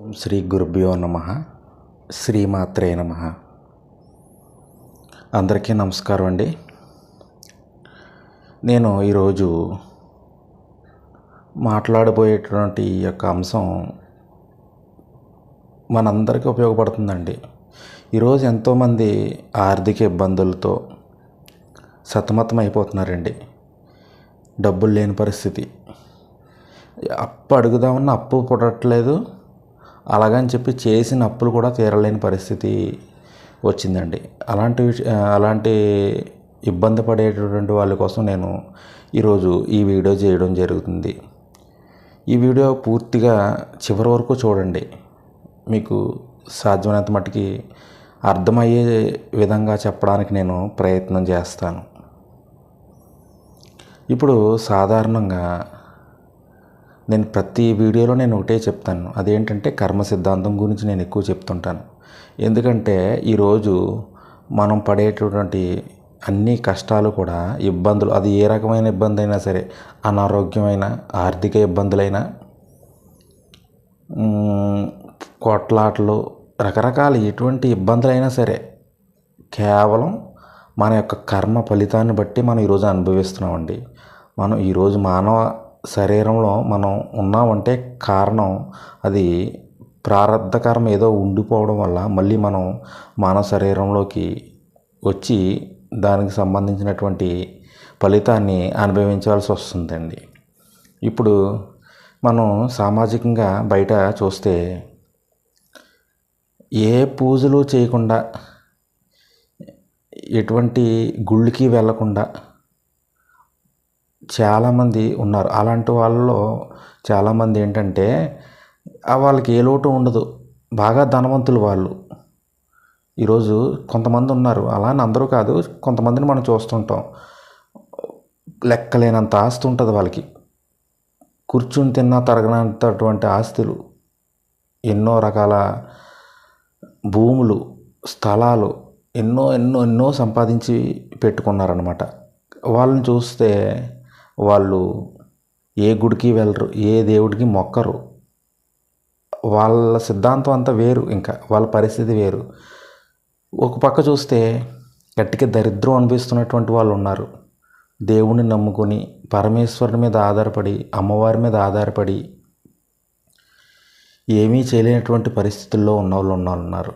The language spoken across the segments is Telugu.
ఓం శ్రీ గురుభ్యో నమ. శ్రీమాత్రే నమ. అందరికీ నమస్కారం అండి. నేను ఈరోజు మాట్లాడబోయేటువంటి ఈ యొక్క అంశం మనందరికీ ఉపయోగపడుతుందండి. ఈరోజు ఎంతోమంది ఆర్థిక ఇబ్బందులతో సతమతం అయిపోతున్నారండి డబ్బులు లేని పరిస్థితి. అప్పు అడుగుదామన్నా అప్పు పుట్టట్లేదు. అలాగని చెప్పి చేసిన అప్పులు కూడా తీరలేని పరిస్థితి వచ్చిందండి. అలాంటి అలాంటి ఇబ్బంది పడేటటువంటి వాళ్ళ కోసం నేను ఈరోజు ఈ వీడియో చేయడం జరుగుతుంది. ఈ వీడియో పూర్తిగా చివరి వరకు చూడండి. మీకు సాధ్యమైనంత మట్టుకి అర్థమయ్యే విధంగా చెప్పడానికి నేను ప్రయత్నం చేస్తాను. ఇప్పుడు సాధారణంగా నేను ప్రతి వీడియోలో నేను ఒకటే చెప్తాను. అదేంటంటే కర్మ సిద్ధాంతం గురించి నేను ఎక్కువ చెప్తుంటాను. ఎందుకంటే ఈరోజు మనం పడేటటువంటి అన్ని కష్టాలు కూడా ఇబ్బందులు అది ఏ రకమైన ఇబ్బంది అయినా సరే అనారోగ్యమైన ఆర్థిక ఇబ్బందులైనా కొట్లాటలు రకరకాల ఎటువంటి ఇబ్బందులైనా సరే కేవలం మన యొక్క కర్మ ఫలితాన్ని బట్టి మనం ఈరోజు అనుభవిస్తున్నామండి. మనం ఈరోజు మానవ శరీరంలో మనం ఉన్నామంటే కారణం అది ప్రారంధ కర్మ ఏదో ఉండిపోవడం వల్ల మళ్ళీ మనం మానవ శరీరంలోకి వచ్చి దానికి సంబంధించినటువంటి ఫలితాన్ని అనుభవించాల్సి వస్తుందండి. ఇప్పుడు మనం సామాజికంగా బయట చూస్తే ఏ పూజలు చేయకుండా ఎటువంటి గుళ్ళకి వెళ్ళకుండా చాలామంది ఉన్నారు. అలాంటి వాళ్ళలో చాలామంది ఏంటంటే వాళ్ళకి ఏ లోటు ఉండదు. బాగా ధనవంతులు వాళ్ళు. ఈరోజు కొంతమంది ఉన్నారు. అలా అని అందరూ కాదు కొంతమందిని మనం చూస్తుంటాం. లెక్కలేనంత ఆస్తి ఉంటుంది వాళ్ళకి. కూర్చుని తిన్నా తరగనంతటువంటి ఆస్తులు ఎన్నో రకాల భూములు స్థలాలు ఎన్నో ఎన్నో ఎన్నో సంపాదించి పెట్టుకున్నారనమాట వాళ్ళని చూస్తే వాళ్ళు ఏ గుడికి వెళ్ళరు ఏ దేవుడికి మొక్కరు. వాళ్ళ సిద్ధాంతం అంతా వేరు ఇంకా వాళ్ళ పరిస్థితి వేరు. ఒక పక్క చూస్తే గట్టిగా దరిద్రం అనిపిస్తున్నటువంటి వాళ్ళు ఉన్నారు. దేవుణ్ణి నమ్ముకొని పరమేశ్వరుని మీద ఆధారపడి అమ్మవారి మీద ఆధారపడి ఏమీ చేయలేనటువంటి పరిస్థితుల్లో ఉన్న వాళ్ళు ఉన్న వాళ్ళు ఉన్నారు.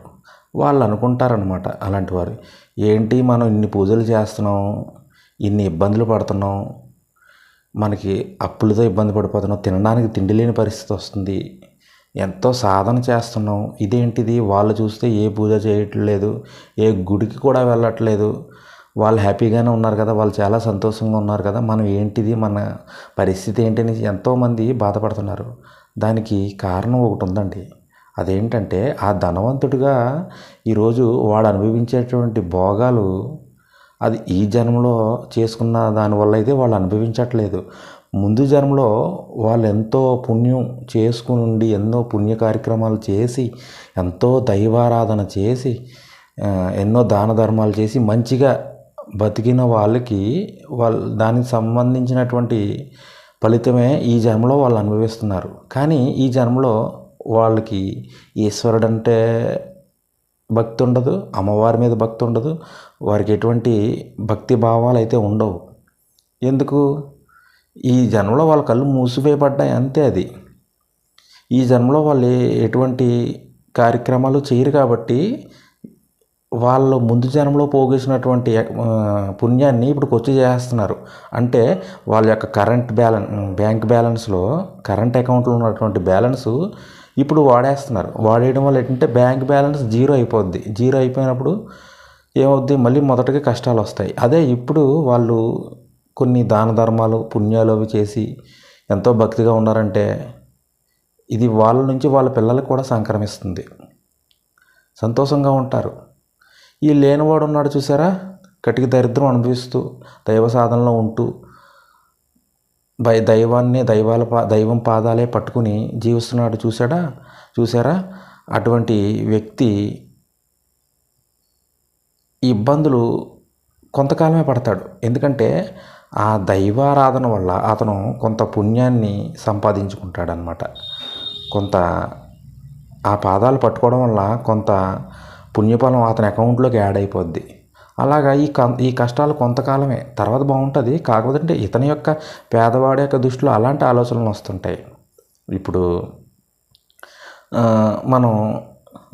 వాళ్ళు అనుకుంటారనమాట అలాంటి వారు. ఏంటి మనం ఇన్ని పూజలు చేస్తున్నాం ఇన్ని ఇబ్బందులు పడుతున్నాం మనకి అప్పులతో ఇబ్బంది పడిపోతున్నాం తినడానికి తిండి లేని పరిస్థితి వస్తుంది. ఎంతో సాధన చేస్తున్నాం. ఇదేంటిది? వాళ్ళు చూస్తే ఏ పూజ చేయట్లేదు ఏ గుడికి కూడా వెళ్ళట్లేదు. వాళ్ళు హ్యాపీగానే ఉన్నారు కదా వాళ్ళు చాలా సంతోషంగా ఉన్నారు కదా. మనం ఏంటిది మన పరిస్థితి ఏంటని ఎంతోమంది బాధపడుతున్నారు. దానికి కారణం ఒకటి ఉందండి. అదేంటంటే ఆ ధనవంతుడిగా ఈరోజు వాడు అనుభవించేటువంటి భోగాలు అది ఈ జన్మలో చేసుకున్న దానివల్ల అయితే వాళ్ళు అనుభవించట్లేదు. ముందు జన్మలో వాళ్ళు ఎంతో పుణ్యం చేసుకుని ఉండి ఎన్నో పుణ్య కార్యక్రమాలు చేసి ఎంతో దైవారాధన చేసి ఎన్నో దాన ధర్మాలు చేసి మంచిగా బతికిన వాళ్ళకి వాళ్ళ దానికి సంబంధించినటువంటి ఫలితమే ఈ జన్మలో వాళ్ళు అనుభవిస్తున్నారు. కానీ ఈ జన్మలో వాళ్ళకి ఈశ్వరుడు అంటే భక్తి ఉండదు అమ్మవారి మీద భక్తి ఉండదు వారికి ఎటువంటి భక్తి భావాలు అయితే ఉండవు. ఎందుకు? ఈ జన్మలో వాళ్ళ కళ్ళు మూసివేయబడ్డాయి అంతే అది. ఈ జన్మలో వాళ్ళు ఎటువంటి కార్యక్రమాలు చేయరు కాబట్టి వాళ్ళు ముందు జన్మలో పోగేసినటువంటి పుణ్యాన్ని ఇప్పుడు కొచ్చి చేస్తున్నారు. అంటే వాళ్ళ యొక్క కరెంట్ బ్యాలెన్స్ బ్యాంక్ బ్యాలెన్స్లో కరెంట్ అకౌంట్లో ఉన్నటువంటి బ్యాలెన్స్ ఇప్పుడు వాడేస్తున్నారు. వాడేయడం వల్ల ఏంటంటే బ్యాంక్ బ్యాలెన్స్ జీరో అయిపోద్ది. జీరో అయిపోయినప్పుడు ఏమవుద్ది? మళ్ళీ మొదటగా కష్టాలు వస్తాయి. అదే ఇప్పుడు వాళ్ళు కొన్ని దాన ధర్మాలు పుణ్యాలు అవి చేసి ఎంతో భక్తిగా ఉన్నారంటే ఇది వాళ్ళ నుంచి వాళ్ళ పిల్లలకు కూడా సంక్రమిస్తుంది. సంతోషంగా ఉంటారు. ఈ లేనివాడు ఉన్నాడు చూసారా? కటిక దరిద్రం అనుభవిస్తూ దైవ సాధనలో ఉంటూ బై దైవాన్ని దైవాల పా దైవం పాదాలే పట్టుకుని జీవిస్తున్నాడు. చూసాడా చూసారా అటువంటి వ్యక్తి ఇబ్బందులు కొంతకాలమే పడతాడు. ఎందుకంటే ఆ దైవారాధన వల్ల అతను కొంత పుణ్యాన్ని సంపాదించుకుంటాడనమాట. కొంత ఆ పాదాలు పట్టుకోవడం వల్ల కొంత పుణ్యఫలం అతని అకౌంట్లోకి యాడ్ అయిపోద్ది. అలాగా ఈ క ఈ కష్టాలు కొంతకాలమే. తర్వాత బాగుంటుంది కాకపోతే ఇతని యొక్క పేదవాడి యొక్క దృష్టిలో అలాంటి ఆలోచనలు వస్తుంటాయి. ఇప్పుడు మనం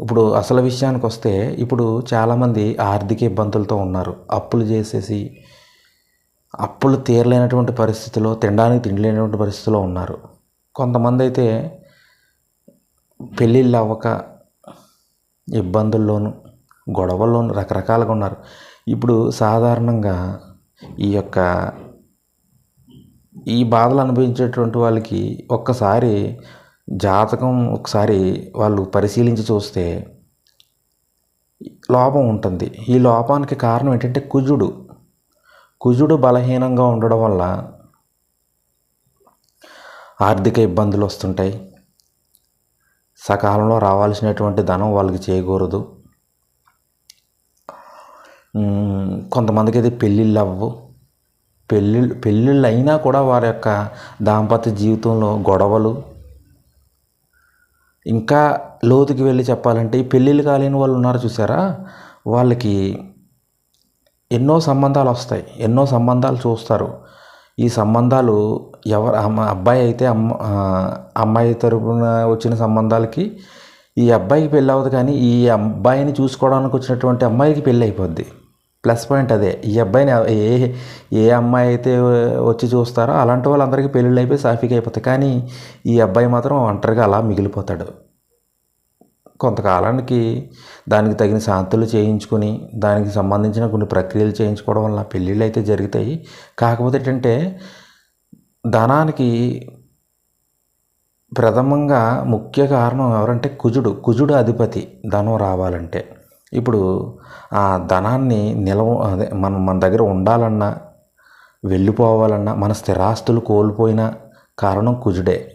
ఇప్పుడు అసలు విషయానికి వస్తే ఇప్పుడు చాలామంది ఆర్థిక ఇబ్బందులతో ఉన్నారు. అప్పులు చేసేసి అప్పులు తీరలేనటువంటి పరిస్థితిలో తినడానికి తిండి లేనటువంటి పరిస్థితిలో ఉన్నారు. కొంతమంది అయితే పెళ్ళిళ్ళు అవ్వక ఇబ్బందుల్లోనూ గొడవల్లోనూ రకరకాలుగా ఉన్నారు. ఇప్పుడు సాధారణంగా ఈ యొక్క ఈ బాధలు అనుభవించేటువంటి వాళ్ళకి ఒక్కసారి జాతకం ఒకసారి వాళ్ళు పరిశీలించి చూస్తే లోపం ఉంటుంది. ఈ లోపానికి కారణం ఏంటంటే కుజుడు. కుజుడు బలహీనంగా ఉండడం వల్ల ఆర్థిక ఇబ్బందులు వస్తుంటాయి. సకాలంలో రావాల్సినటువంటి ధనం వాళ్ళకి చేయకూడదు. కొంతమందికి అయితే పెళ్ళిళ్ళు అవ్వవు పెళ్ళిళ్ళు పెళ్ళిళ్ళు అయినా కూడా వారి యొక్క దాంపత్య జీవితంలో గొడవలు. ఇంకా లోతుకి వెళ్ళి చెప్పాలంటే ఈ పెళ్ళిళ్ళు కాలేని వాళ్ళు ఉన్నారు చూసారా? వాళ్ళకి ఎన్నో సంబంధాలు వస్తాయి. ఎన్నో సంబంధాలు చూస్తారు. ఈ సంబంధాలు ఎవరు అమ్మ అబ్బాయి అయితే అమ్మ అమ్మాయి తరపున వచ్చిన సంబంధాలకి ఈ అబ్బాయికి పెళ్ళి అవ్వదు కానీ ఈ అబ్బాయిని చూసుకోవడానికి వచ్చినటువంటి అమ్మాయికి పెళ్ళి అయిపోద్ది. ప్లస్ పాయింట్ అదే. ఈ అబ్బాయిని ఏ ఏ అమ్మాయి అయితే వచ్చి చూస్తారో అలాంటి వాళ్ళందరికీ పెళ్ళిళ్ళు అయిపోయి సాఫీగా అయిపోతాయి. కానీ ఈ అబ్బాయి మాత్రం ఒంటరిగా అలా మిగిలిపోతాడు. కొంతకాలానికి దానికి తగిన శాంతులు చేయించుకొని దానికి సంబంధించిన కొన్ని ప్రక్రియలు చేయించుకోవడం వల్ల పెళ్ళిళ్ళు అయితే జరుగుతాయి. కాకపోతే ఏంటంటే ధనానికి ప్రథమంగా ముఖ్య కారణం ఎవరంటే కుజుడు. కుజుడు అధిపతి. ధనం రావాలంటే. ఇప్పుడు ఆ ధనాన్ని నిలవ అదే మనం మన దగ్గర ఉండాలన్నా వెళ్ళిపోవాలన్నా మన స్థిరాస్తులు కోల్పోయిన కారణం కుజుడే.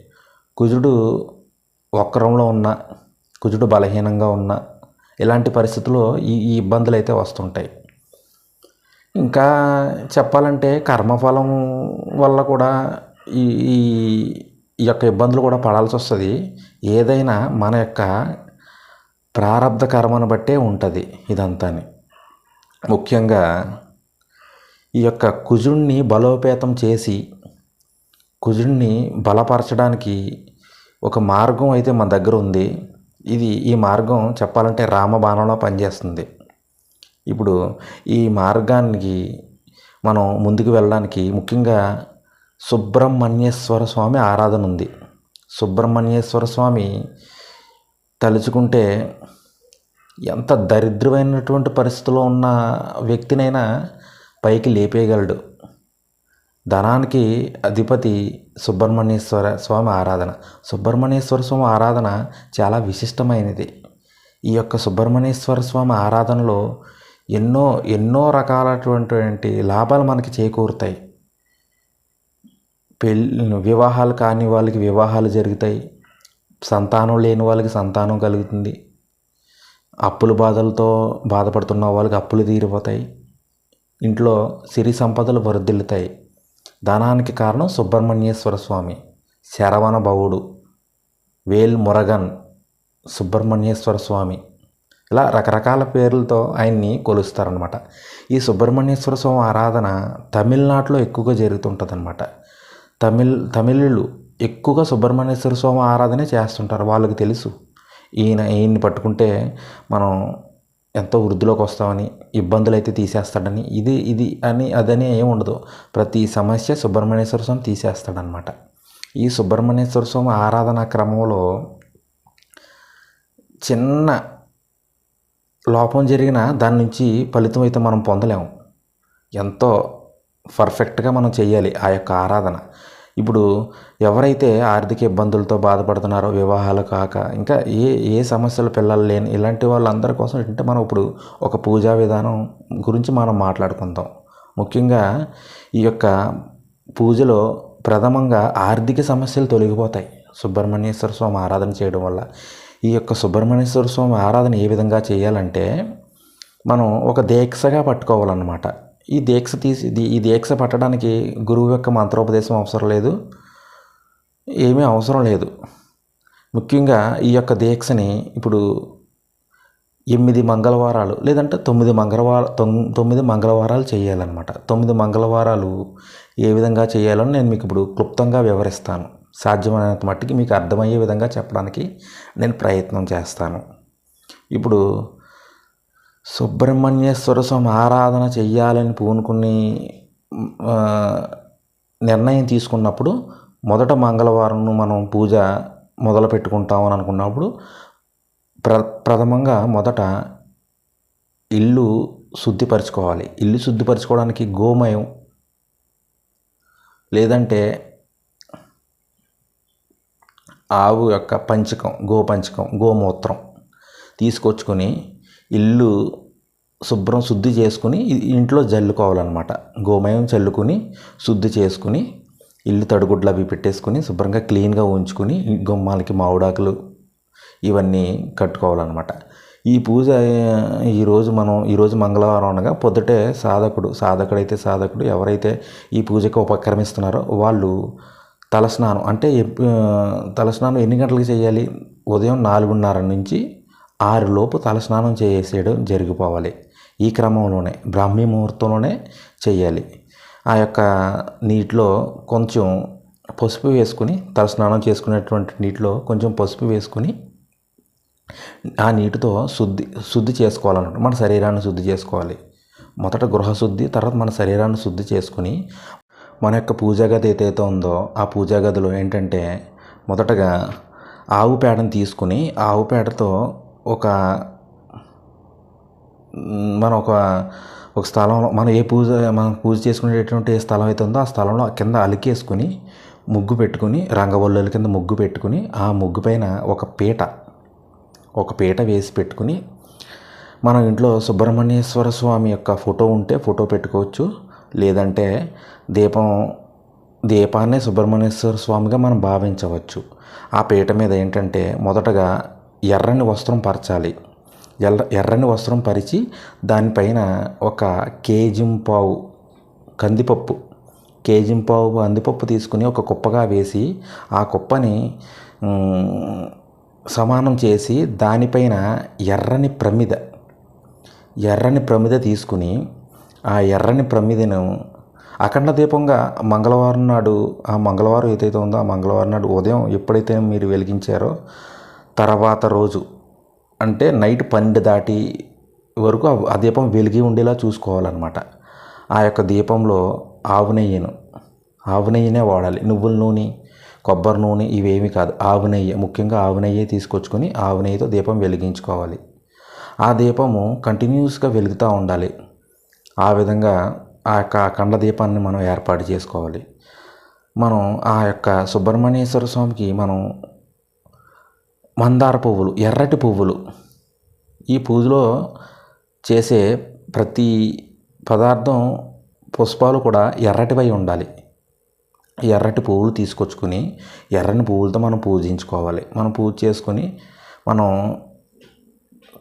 కుజుడు వక్రంలో ఉన్న కుజుడు బలహీనంగా ఉన్న ఇలాంటి పరిస్థితుల్లో ఈ ఈ ఇబ్బందులు అయితే వస్తుంటాయి. ఇంకా చెప్పాలంటే కర్మఫలం వల్ల కూడా ఈ ఈ ఈ యొక్క ఇబ్బందులు కూడా పడాల్సి వస్తుంది. ఏదైనా మన యొక్క ప్రారంధ కర్మను బట్టే ఉంటుంది ఇదంతా ముఖ్యంగా ఈ యొక్క కుజుణ్ణి బలోపేతం చేసి కుజుణ్ణి బలపరచడానికి ఒక మార్గం అయితే మన దగ్గర ఉంది. ఇది ఈ మార్గం చెప్పాలంటే రామబాణంలో పనిచేస్తుంది. ఇప్పుడు ఈ మార్గానికి మనం ముందుకు వెళ్ళడానికి ముఖ్యంగా సుబ్రహ్మణ్యేశ్వర స్వామి ఆరాధన ఉంది. సుబ్రహ్మణ్యేశ్వర స్వామి తలుచుకుంటే ఎంత దరిద్రమైనటువంటి పరిస్థితిలో ఉన్న వ్యక్తినైనా పైకి లేపేయగలడు. ధనానికి అధిపతి సుబ్రహ్మణ్యేశ్వర స్వామి ఆరాధన. సుబ్రహ్మణ్యేశ్వర స్వామి ఆరాధన చాలా విశిష్టమైనది. ఈ యొక్క సుబ్రహ్మణ్యేశ్వర స్వామి ఆరాధనలో ఎన్నో ఎన్నో రకాలటువంటి లాభాలు మనకి చేకూరుతాయి. పెళ్ళి వివాహాలు కాని వాళ్ళకి వివాహాలు జరుగుతాయి. సంతానం లేని వాళ్ళకి సంతానం కలుగుతుంది. అప్పుల బాధలతో బాధపడుతున్న వాళ్ళకి అప్పులు తీరిపోతాయి. ఇంట్లో సిరి సంపదలు వరదిల్లుతాయి. ధనానికి కారణం సుబ్రహ్మణ్యేశ్వర స్వామి శరవణ భవుడు వేల్ మురగన్ సుబ్రహ్మణ్యేశ్వర స్వామి. ఇలా రకరకాల పేర్లతో ఆయన్ని కొలుస్తారనమాట ఈ సుబ్రహ్మణ్యేశ్వర స్వామి ఆరాధన తమిళనాడులో ఎక్కువగా జరుగుతుంటుంది అనమాట తమిళ్ తమిళులు ఎక్కువగా సుబ్రహ్మణ్యేశ్వర స్వామి ఆరాధనే చేస్తుంటారు వాళ్ళకి తెలుసు. ఈయన ఈయన్ని పట్టుకుంటే మనం ఎంతో వృద్ధిలోకి వస్తామని ఇబ్బందులు అయితే తీసేస్తాడని ఇది ఇది అని అదని ఏం ఉండదు. ప్రతి సమస్య సుబ్రహ్మణ్యేశ్వర స్వామి తీసేస్తాడనమాట. ఈ సుబ్రహ్మణ్యేశ్వర స్వామి ఆరాధన క్రమంలో చిన్న లోపం జరిగినా దాని నుంచి ఫలితం అయితే మనం పొందలేము. ఎంతో పర్ఫెక్ట్గా మనం చేయాలి ఆ యొక్క ఆరాధన. ఇప్పుడు ఎవరైతే ఆర్థిక ఇబ్బందులతో బాధపడుతున్నారో వివాహాలు కాక ఇంకా ఏ ఏ సమస్యలు పిల్లలు లేని ఇలాంటి వాళ్ళందరి కోసం ఏంటంటే మనం ఇప్పుడు ఒక పూజా విధానం గురించి మనం మాట్లాడుకుందాం. ముఖ్యంగా ఈ యొక్క పూజలో ప్రథమంగా ఆర్థిక సమస్యలు తొలగిపోతాయి. సుబ్రహ్మణ్యేశ్వర స్వామి ఆరాధన చేయడం వల్ల. ఈ యొక్క సుబ్రహ్మణ్యేశ్వర స్వామి ఆరాధన ఏ విధంగా చేయాలంటే మనం ఒక దీక్షగా పట్టుకోవాలన్నమాట. ఈ దీక్ష తీసి ఈ దీక్ష పట్టడానికి గురువు యొక్క మంత్రోపదేశం అవసరం లేదు. ఏమీ అవసరం లేదు. ముఖ్యంగా ఈ యొక్క దీక్షని ఇప్పుడు ఎనిమిది మంగళవారాలు లేదంటే తొమ్మిది మంగళవార తొమ్మిది మంగళవారాలు చేయాలన్నమాట. తొమ్మిది మంగళవారాలు ఏ విధంగా చేయాలో నేను మీకు ఇప్పుడు క్లుప్తంగా వివరిస్తాను. సాధ్యమైనంత మట్టికి మీకు అర్థమయ్యే విధంగా చెప్పడానికి నేను ప్రయత్నం చేస్తాను. ఇప్పుడు సుబ్రహ్మణ్యేశ్వర స్వామి ఆరాధన చెయ్యాలని పూనుకుని నిర్ణయం తీసుకున్నప్పుడు మొదట మంగళవారం మనం పూజ మొదలు పెట్టుకుంటామని అనుకున్నప్పుడు ప్ర ప్రథమంగా మొదట ఇల్లు శుద్ధిపరచుకోవాలి. ఇల్లు శుద్ధిపరచుకోవడానికి గోమయం లేదంటే ఆవు యొక్క పంచకం గోపంచకం గోమూత్రం తీసుకొచ్చుకొని ఇల్లు శుభ్రం శుద్ధి చేసుకుని ఇంట్లో జల్లుకోవాలన్నమాట. గోమయం చల్లుకుని శుద్ధి చేసుకుని ఇల్లు తడుగుడ్లు అవి పెట్టేసుకుని శుభ్రంగా క్లీన్గా ఉంచుకుని గుమ్మాలకి మామిడాకులు ఇవన్నీ కట్టుకోవాలన్నమాట. ఈ పూజ ఈరోజు మనం ఈరోజు మంగళవారం అనగా పొద్దుటే సాధకుడు సాధకుడైతే సాధకుడు ఎవరైతే ఈ పూజకి ఉపక్రమిస్తున్నారో వాళ్ళు తలస్నానం అంటే తలస్నానం ఎన్ని గంటలకు చేయాలి? ఉదయం నాలుగున్నర నుంచి ఆరు లోపు తలస్నానం చేసేయడం జరిగిపోవాలి. ఈ క్రమంలోనే బ్రాహ్మీ ముహూర్తంలోనే చేయాలి. ఆ యొక్క నీటిలో కొంచెం పసుపు వేసుకుని తలస్నానం చేసుకునేటువంటి నీటిలో కొంచెం పసుపు వేసుకుని ఆ నీటితో శుద్ధి శుద్ధి చేసుకోవాలన్నమాట. మన శరీరాన్ని శుద్ధి చేసుకోవాలి. మొదట గృహశుద్ధి తర్వాత మన శరీరాన్ని శుద్ధి చేసుకుని మన యొక్క పూజా గది ఏదైతే ఉందో ఆ పూజా గదిలో ఏంటంటే మొదటగా ఆవు పేడను తీసుకుని ఆవు పేడతో ఒక మనం ఒక ఒక స్థలంలో మనం ఏ పూజ మనం పూజ చేసుకునేటటువంటి ఏ స్థలం అయితే ఉందో ఆ స్థలంలో కింద అలికేసుకుని ముగ్గు పెట్టుకుని రంగవల్లుల కింద ముగ్గు పెట్టుకుని ఆ ముగ్గు పైన ఒక పీట ఒక పీట వేసి పెట్టుకుని మనం ఇంట్లో సుబ్రహ్మణ్యేశ్వర స్వామి యొక్క ఫోటో ఉంటే ఫోటో పెట్టుకోవచ్చు. లేదంటే దీపం దీపాన్నే సుబ్రహ్మణ్యేశ్వర స్వామిగా మనం భావించవచ్చు. ఆ పీట మీద ఏంటంటే మొదటగా ఎర్రని వస్త్రం పరచాలి. ఎర్ర ఎర్రని వస్త్రం పరిచి దానిపైన ఒక కేజింపావు కందిపప్పు కేజింపావు కందిపప్పు తీసుకుని ఒక కుప్పగా వేసి ఆ కుప్పని సమానం చేసి దానిపైన ఎర్రని ప్రమిద ఎర్రని ప్రమిద తీసుకుని ఆ ఎర్రని ప్రమిదను అఖండ దీపంగా మంగళవారం నాడు ఆ మంగళవారం ఏదైతే ఉందో ఆ మంగళవారం నాడు ఉదయం ఎప్పుడైతే మీరు వెలిగించారో తర్వాత రోజు అంటే నైట్ పన్నెండు దాటి వరకు ఆ- దీపం వెలిగి ఉండేలా చూసుకోవాలన్నమాట. ఆ యొక్క దీపంలో ఆవు నెయ్యిను ఆవు నెయ్యినే వాడాలి. నువ్వుల నూనె కొబ్బరి నూనె ఇవేమి కాదు. ఆవు నెయ్యి ముఖ్యంగా ఆవు నెయ్యి తీసుకొచ్చుకొని ఆవు నెయ్యితో దీపం వెలిగించుకోవాలి. ఆ దీపము కంటిన్యూస్గా వెలుగుతూ ఉండాలి. ఆ విధంగా ఆ యొక్క కండ దీపాన్ని మనం ఏర్పాటు చేసుకోవాలి. మనం ఆ యొక్క సుబ్రహ్మణ్యేశ్వర స్వామికి మనం మందార పువ్వులు ఎర్రటి పువ్వులు. ఈ పూజలో చేసే ప్రతి పదార్థం పుష్పాలు కూడా ఎర్రటివై ఉండాలి. ఎర్రటి పువ్వులు తీసుకొచ్చుకుని ఎర్రని పువ్వులతో మనం పూజించుకోవాలి. మనం పూజ చేసుకొని మనం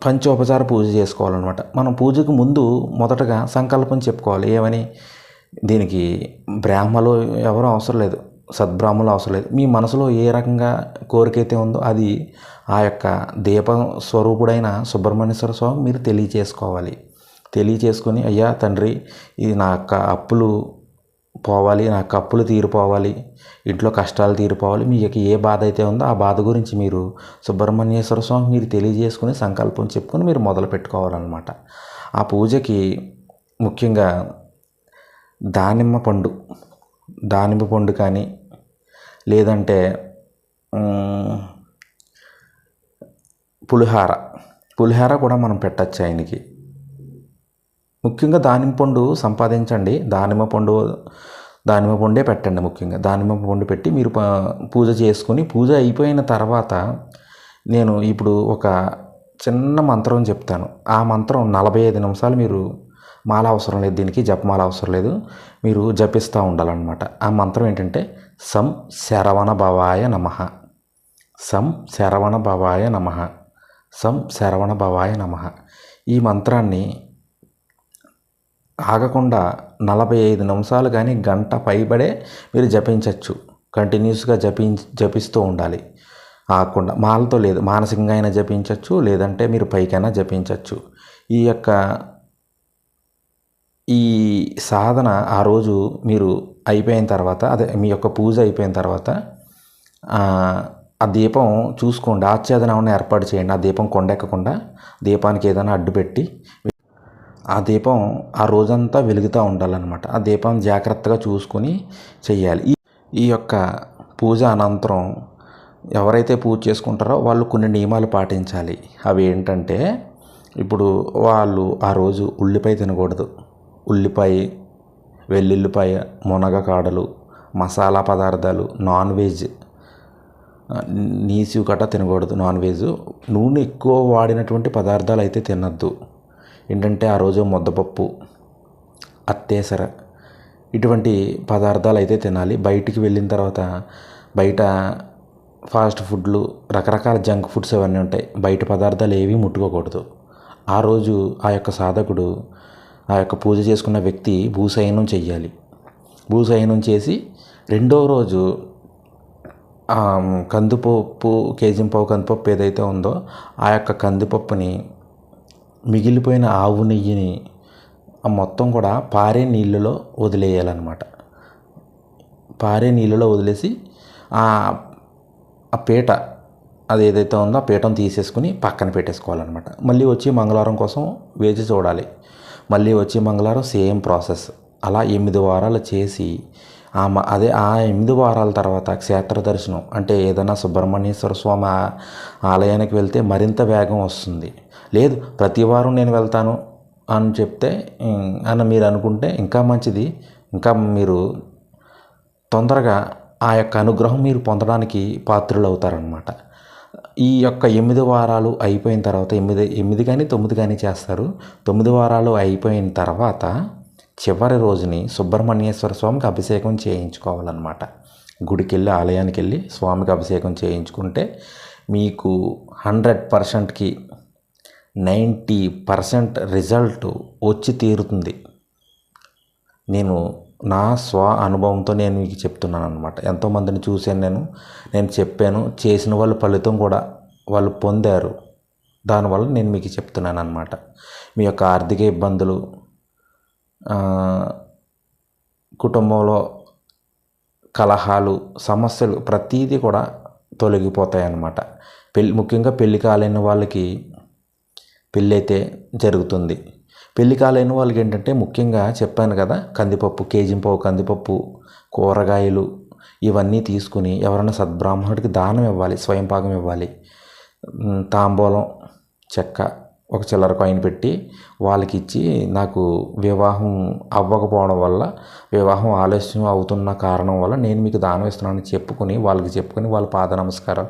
పంచోపచార పూజ చేసుకోవాలన్నమాట. మనం పూజకు ముందు మొదటగా సంకల్పం చెప్పుకోవాలి. ఏమని? దీనికి బ్రాహ్మలు ఎవరు అవసరం లేదు. సద్భ్రాములు అవసరం లేదు. మీ మనసులో ఏ రకంగా కోరికైతే ఉందో అది ఆ యొక్క దీప స్వరూపుడైన సుబ్రహ్మణ్యేశ్వర స్వామి మీరు తెలియచేసుకోవాలి. తెలియచేసుకొని అయ్యా తండ్రి ఇది నా యొక్క అప్పులు పోవాలి నా యొక్క అప్పులు తీరిపోవాలి ఇంట్లో కష్టాలు తీరిపోవాలి మీకు ఏ బాధ అయితే ఉందో ఆ బాధ గురించి మీరు సుబ్రహ్మణ్యేశ్వర స్వామి మీరు తెలియజేసుకుని సంకల్పం చెప్పుకొని మీరు మొదలు పెట్టుకోవాలన్నమాట. ఆ పూజకి ముఖ్యంగా దానిమ్మ పండు దానిమ్మ పండు కానీ లేదంటే పులిహార. పులిహార కూడా మనం పెట్టచ్చు ఆయనకి. ముఖ్యంగా దానిమ్మ పండు సంపాదించండి. దానిమ్మ పండు దానిమ్మ పండే పెట్టండి ముఖ్యంగా. దానిమ్మ పండు పెట్టి మీరు పూజ చేసుకుని పూజ అయిపోయిన తర్వాత నేను ఇప్పుడు ఒక చిన్న మంత్రం చెప్తాను. ఆ మంత్రం నలభై ఐదు నిమిషాలు మీరు మాల అవసరం లేదు దీనికి జపమాల అవసరం లేదు. మీరు జపిస్తూ ఉండాలన్నమాట. ఆ మంత్రం ఏంటంటే సం శరవణ భవాయ నమః. సం శరవణ భవాయ నమః. సం శరవణ భవాయ నమః. ఈ మంత్రాన్ని ఆగకుండా నలభై ఐదు నిమిషాలు కానీ గంట పైబడే మీరు జపించవచ్చు కంటిన్యూస్గా జపి జపిస్తూ ఉండాలి. ఆగకుండా మాలతో లేదు మానసికంగా అయినా జపించవచ్చు లేదంటే మీరు పైకైనా జపించవచ్చు ఈ యొక్క ఈ సాధన ఆ రోజు మీరు అయిపోయిన తర్వాత అదే మీ యొక్క పూజ అయిపోయిన తర్వాత ఆ, దీపం చూసుకోండి. ఆచ్ఛేదన ఏమైనా ఏర్పాటు చేయండి. ఆ దీపం కొండెక్కకుండా దీపానికి ఏదైనా అడ్డు పెట్టి ఆ దీపం ఆ రోజంతా వెలుగుతూ ఉండాలన్నమాట. ఆ దీపం జాగ్రత్తగా చూసుకొని చెయ్యాలి. ఈ ఈ యొక్క పూజ అనంతరం ఎవరైతే పూజ చేసుకుంటారో వాళ్ళు కొన్ని నియమాలు పాటించాలి. అవి ఏంటంటే ఇప్పుడు వాళ్ళు ఆ రోజు ఉల్లిపాయ తినకూడదు. ఉల్లిపాయ వెల్లుల్లిపాయ మునగ కాడలు మసాలా పదార్థాలు నాన్ వెజ్. నీసు గట్రా తినకూడదు నాన్ వెజ్. నూనె ఎక్కువ వాడినటువంటి పదార్థాలు అయితే తినద్దు. ఏంటంటే ఆ రోజు ముద్దపప్పు అత్తేసర ఇటువంటి పదార్థాలు అయితే తినాలి. బయటికి వెళ్ళిన తర్వాత బయట ఫాస్ట్ ఫుడ్లు రకరకాల జంక్ ఫుడ్స్ అవన్నీ ఉంటాయి. బయట పదార్థాలు ఏవి ముట్టుకోకూడదు. ఆ రోజు ఆ యొక్క సాధకుడు ఆ యొక్క పూజ చేసుకున్న వ్యక్తి భూశయనం చెయ్యాలి. భూశయనం చేసి రెండో రోజు కందిపప్పు కేజీ పావు కందిపప్పు ఏదైతే ఉందో ఆ యొక్క కందిపప్పుని మిగిలిపోయిన ఆవు నెయ్యిని మొత్తం కూడా పారే నీళ్ళలో వదిలేయాలన్నమాట. పారే నీళ్ళలో వదిలేసి ఆ ఆ పీట అది ఏదైతే ఉందో ఆ పీటను తీసేసుకుని పక్కన పెట్టేసుకోవాలన్నమాట. మళ్ళీ వచ్చి మంగళవారం కోసం వేచి చూడాలి. మళ్ళీ వచ్చి మంగళవారం సేమ్ ప్రాసెస్. అలా ఎనిమిది వారాలు చేసి ఆ అదే ఆ ఎనిమిది వారాల తర్వాత క్షేత్ర దర్శనం అంటే ఏదైనా సుబ్రహ్మణ్యేశ్వర స్వామి ఆలయానికి వెళ్తే మరింత వేగం వస్తుంది. లేదు ప్రతి వారం నేను వెళ్తాను అని చెప్తే అని మీరు అనుకుంటే ఇంకా మంచిది. ఇంకా మీరు తొందరగా ఆ యొక్క అనుగ్రహం మీరు పొందడానికి పాత్రులు అవుతారనమాట ఈ యొక్క ఎనిమిది వారాలు అయిపోయిన తర్వాత ఎనిమిది ఎనిమిది కానీ తొమ్మిది కానీ చేస్తారు. తొమ్మిది వారాలు అయిపోయిన తర్వాత చివరి రోజుని సుబ్రహ్మణ్యేశ్వర స్వామికి అభిషేకం చేయించుకోవాలన్నమాట. గుడికి వెళ్ళి ఆలయానికి వెళ్ళి స్వామికి అభిషేకం చేయించుకుంటే మీకు హండ్రెడ్ పర్సెంట్కి నైంటీ పర్సెంట్ రిజల్ట్ వచ్చి తీరుతుంది. నేను నా స్వ అనుభవంతో నేను మీకు చెప్తున్నాను అనమాట ఎంతోమందిని చూశాను నేను. నేను చెప్పాను. చేసిన వాళ్ళ ఫలితం కూడా వాళ్ళు పొందారు. దానివల్ల నేను మీకు చెప్తున్నాను అనమాట మీ యొక్క ఆర్థిక ఇబ్బందులు కుటుంబంలో కలహాలు సమస్యలు ప్రతీది కూడా తొలగిపోతాయి అన్నమాట పెళ్ళి ముఖ్యంగా పెళ్ళి కాలేని వాళ్ళకి పెళ్ళి అయితే జరుగుతుంది. పెళ్ళి కాలేని వాళ్ళకి ఏంటంటే ముఖ్యంగా చెప్పాను కదా కందిపప్పు కేజింపవు కందిపప్పు కూరగాయలు ఇవన్నీ తీసుకుని ఎవరైనా సద్బ్రాహ్మణుడికి దానం ఇవ్వాలి స్వయం పాకం ఇవ్వాలి. తాంబూలం చెక్క ఒక చిల్లర కాయిన్ పెట్టి వాళ్ళకి ఇచ్చి నాకు వివాహం అవ్వకపోవడం వల్ల వివాహం ఆలస్యం అవుతున్న కారణం వల్ల నేను మీకు దానం ఇస్తున్నానని చెప్పుకొని వాళ్ళకి చెప్పుకొని వాళ్ళ పాద నమస్కారం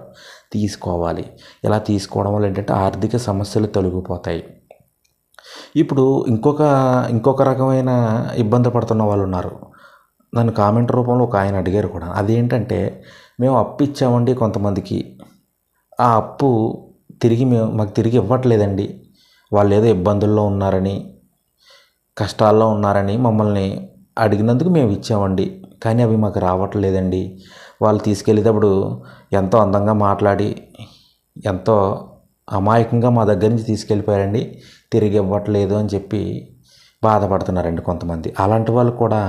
తీసుకోవాలి. ఇలా తీసుకోవడం వల్ల ఏంటంటే ఆర్థిక సమస్యలు తొలగిపోతాయి. ఇప్పుడు ఇంకొక ఇంకొక రకమైన ఇబ్బంది పడుతున్న వాళ్ళు ఉన్నారు. నన్ను కామెంట్ రూపంలో ఒక ఆయన అడిగారు కూడా. అదేంటంటే మేము అప్పు ఇచ్చామండి కొంతమందికి. ఆ అప్పు తిరిగి మేము మాకు తిరిగి ఇవ్వట్లేదండి. వాళ్ళు ఏదో ఇబ్బందుల్లో ఉన్నారని కష్టాల్లో ఉన్నారని మమ్మల్ని అడిగినందుకు మేము ఇచ్చామండి. కానీ అవి మాకు రావట్లేదండి. వాళ్ళు తీసుకెళ్ళేటప్పుడు ఎంతో అందంగా మాట్లాడి ఎంతో అమాయకంగా మా దగ్గర నుంచి తీసుకెళ్ళిపోయారండి. తిరిగి ఇవ్వట్లేదు అని చెప్పి బాధపడుతున్నారండి కొంతమంది. అలాంటి వాళ్ళు కూడా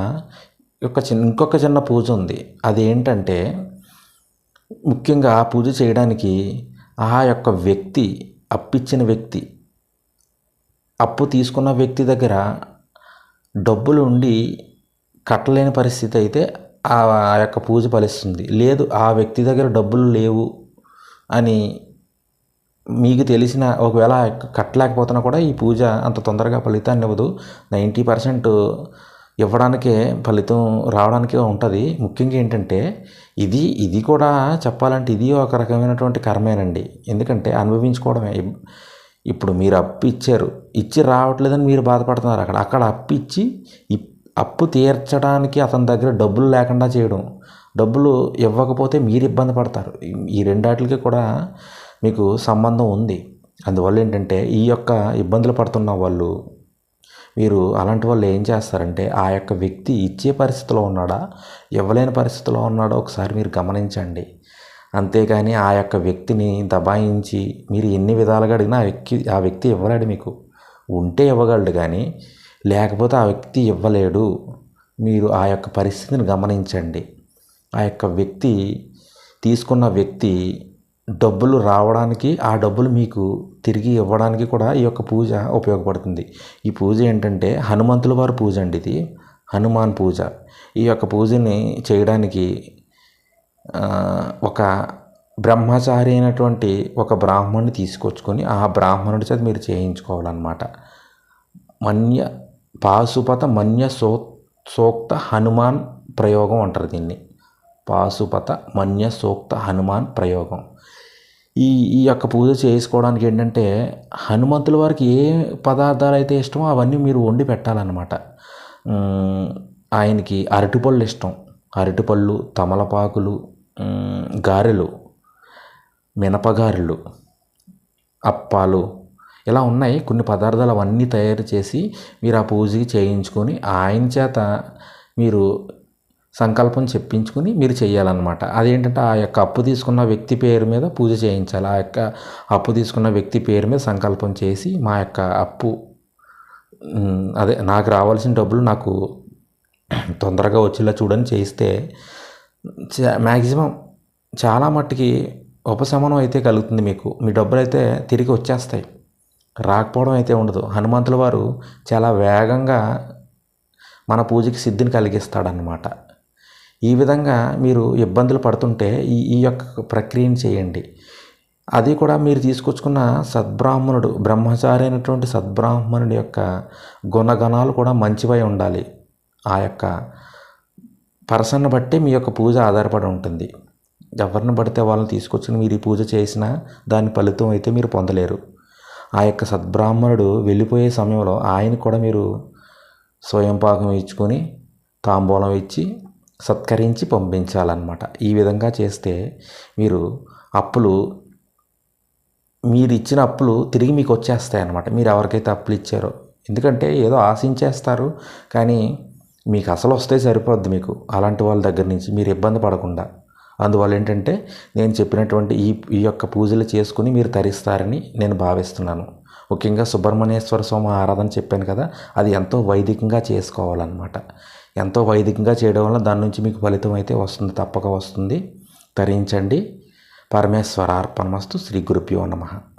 ఒక చిన్న ఇంకొక చిన్న పూజ ఉంది. అది ఏంటంటే ముఖ్యంగా ఆ పూజ చేయడానికి ఆ యొక్క వ్యక్తి అప్పిచ్చిన వ్యక్తి అప్పు తీసుకున్న వ్యక్తి దగ్గర డబ్బులు ఉండి కట్టలేని పరిస్థితి అయితే ఆ ఆ యొక్క పూజ ఫలిస్తుంది. లేదు ఆ వ్యక్తి దగ్గర డబ్బులు లేవు అని మీకు తెలిసిన ఒకవేళ కట్టలేకపోతున్నా కూడా ఈ పూజ అంత తొందరగా ఫలితాన్ని ఇవ్వదు. నైంటీ పర్సెంట్ ఇవ్వడానికే ఫలితం రావడానికే ఉంటుంది. ముఖ్యంగా ఏంటంటే ఇది ఇది కూడా చెప్పాలంటే ఇది ఒక రకమైనటువంటి కర్మేనండి. ఎందుకంటే అనుభవించుకోవడమే. ఇప్పుడు మీరు అప్పు ఇచ్చారు. ఇచ్చి రావట్లేదని మీరు బాధపడుతున్నారు. అక్కడ అక్కడ అప్పు ఇచ్చి ఇప్- అప్పు తీర్చడానికి అతని దగ్గర డబ్బులు లేకుండా చేయడం. డబ్బులు ఇవ్వకపోతే మీరు ఇబ్బంది పడతారు. ఈ రెండాటికి కూడా మీకు సంబంధం ఉంది. అందువల్ల ఏంటంటే ఈ యొక్క ఇబ్బందులు పడుతున్న వాళ్ళు మీరు అలాంటి వాళ్ళు ఏం చేస్తారంటే ఆ యొక్క వ్యక్తి ఇచ్చే పరిస్థితిలో ఉన్నాడా ఇవ్వలేని పరిస్థితిలో ఉన్నాడో ఒకసారి మీరు గమనించండి. అంతేకాని ఆ యొక్క వ్యక్తిని దబాయించి మీరు ఎన్ని విధాలుగా అడిగినా ఆ వ్యక్తి ఆ వ్యక్తి ఇవ్వలేడు మీకు. ఉంటే ఇవ్వగలడు కానీ లేకపోతే ఆ వ్యక్తి ఇవ్వలేడు. మీరు ఆ యొక్క పరిస్థితిని గమనించండి. ఆ యొక్క వ్యక్తి తీసుకున్న వ్యక్తి డబ్బులు రావడానికి ఆ డబ్బులు మీకు తిరిగి ఇవ్వడానికి కూడా ఈ యొక్క పూజ ఉపయోగపడుతుంది. ఈ పూజ ఏంటంటే హనుమంతుల వారి పూజ అండి ఇది. హనుమాన్ పూజ. ఈ యొక్క పూజని చేయడానికి ఒక బ్రహ్మచారి అయినటువంటి ఒక బ్రాహ్మణుని తీసుకొచ్చుకొని ఆ బ్రాహ్మణుడి చేత మీరు చేయించుకోవాలన్నమాట. మన్య పాశుపత మన్య సో సోక్త హనుమాన్ ప్రయోగం అంటారు దీన్ని. పాశుపత మన్య సూక్త హనుమాన్ ప్రయోగం. ఈ ఈ యొక్క పూజ చేసుకోవడానికి ఏంటంటే హనుమంతుల వారికి ఏ పదార్థాలు అయితే ఇష్టమో అవన్నీ మీరు వండి పెట్టాలన్నమాట. ఆయనకి అరటిపళ్ళు ఇష్టం. అరటిపళ్ళు తమలపాకులు గారెలు మినపగారెలు అప్పాలు ఇలా ఉన్నాయి. కొన్ని పదార్థాలు అవన్నీ తయారు చేసి మీరు ఆ పూజకి చేయించుకొని ఆయన చేత మీరు సంకల్పం చెప్పించుకుని మీరు చేయాలన్నమాట. అదేంటంటే ఆ యొక్క అప్పు తీసుకున్న వ్యక్తి పేరు మీద పూజ చేయించాలి. ఆ యొక్క అప్పు తీసుకున్న వ్యక్తి పేరు మీద సంకల్పం చేసి మా యొక్క అప్పు అదే నాకు రావాల్సిన డబ్బులు నాకు తొందరగా వచ్చేలా చూడని చేయిస్తే మ్యాక్సిమం చాలా మట్టుకి ఉపశమనం అయితే కలుగుతుంది మీకు. మీ డబ్బులు అయితే తిరిగి వచ్చేస్తాయి. రాకపోవడం అయితే ఉండదు. హనుమంతుల వారు చాలా వేగంగా మన పూజకి సిద్ధిని కలిగిస్తాడనమాట ఈ విధంగా మీరు ఇబ్బందులు పడుతుంటే ఈ ఈ యొక్క ప్రక్రియను చేయండి. అది కూడా మీరు తీసుకొచ్చుకున్న సద్బ్రాహ్మణుడు బ్రహ్మచారి అయినటువంటి సద్బ్రాహ్మణుడి యొక్క గుణగణాలు కూడా మంచివై ఉండాలి. ఆ యొక్క పర్సన్ బట్టి మీ యొక్క పూజ ఆధారపడి ఉంటుంది. ఎవరిని పడితే వాళ్ళని తీసుకొచ్చిన మీరు ఈ పూజ చేసినా దాని ఫలితం అయితే మీరు పొందలేరు. ఆ యొక్క సద్బ్రాహ్మణుడు వెళ్ళిపోయే సమయంలో ఆయన కూడా మీరు స్వయం పాకం ఇచ్చుకొని తాంబూలం ఇచ్చి సత్కరించి పంపించాలన్నమాట. ఈ విధంగా చేస్తే మీరు అప్పులు మీరు ఇచ్చిన అప్పులు తిరిగి మీకు వచ్చేస్తాయి అన్నమాట మీరు ఎవరికైతే అప్పులు ఇచ్చారో. ఎందుకంటే ఏదో ఆశించేస్తారు కానీ మీకు అసలు వస్తే సరిపోద్ది మీకు అలాంటి వాళ్ళ దగ్గర నుంచి మీరు ఇబ్బంది పడకుండా. అందువల్ల ఏంటంటే నేను చెప్పినటువంటి ఈ ఈ యొక్క పూజలు చేసుకుని మీరు తరిస్తారని నేను భావిస్తున్నాను. ముఖ్యంగా సుబ్రహ్మణ్యేశ్వర స్వామి ఆరాధన చెప్పాను కదా అది ఎంతో వైదికంగా చేసుకోవాలన్నమాట. ఎంతో వైదికంగా చేయడం వల్ల దాని నుంచి మీకు ఫలితం అయితే వస్తుంది తప్పక వస్తుంది. తరించండి. పరమేశ్వరార్పణమస్తు శ్రీ గురుభ్యో నమః.